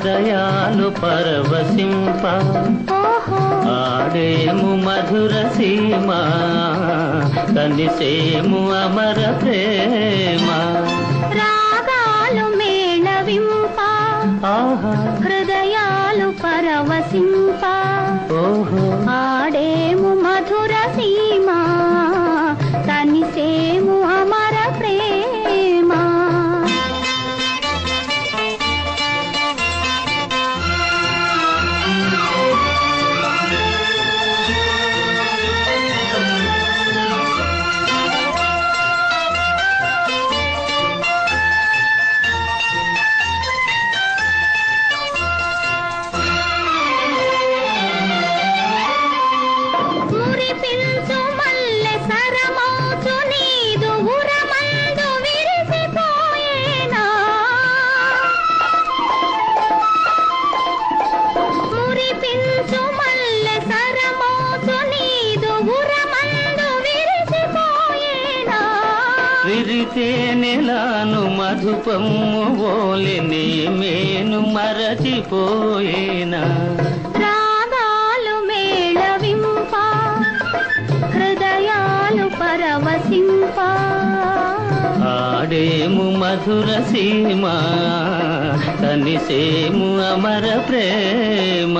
హృదయాలు పరవశింప. ఓహో. ఆడేము మధుర సీమ కలిసేము అమర ప్రేమ. రాగాలు మేళవింప హృదయాలు పరవశింప. ఓహో. విరితే నెలాను మధుపమ్ము ఓలి మేను మరచిపోయేనా? రాగాలు మేళవింప హృదయాలు పరవశింప. ఆడేము మధుర సీమ కనిసేము అమర ప్రేమ.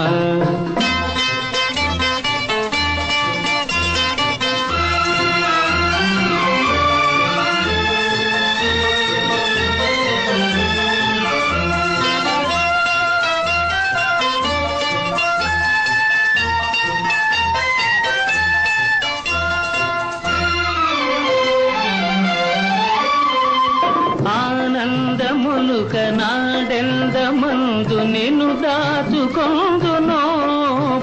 ఆనందములుక నాడెందమందు నిన్ను దాచుకొందునో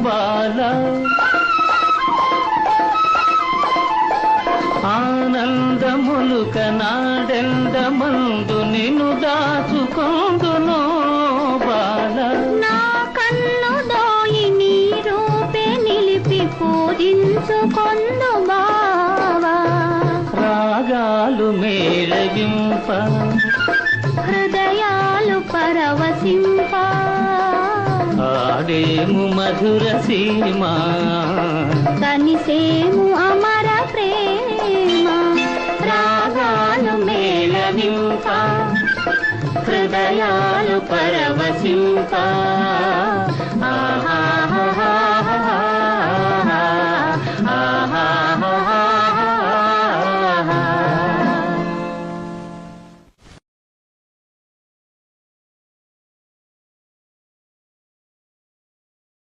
బాల. ఆనందములుక నాడెందమందు నిన్ను దాచుకొందునో బాల. నా కన్ను దోయి నీ రూపే నిలిపి పూజించుకొందు బావా. రాగాలు మేళవింప ఆడేము మధుర సీమ. కనిసేము అమర ప్రేమ. రాగాలు మేళవింప హృదయాలు పరవశింప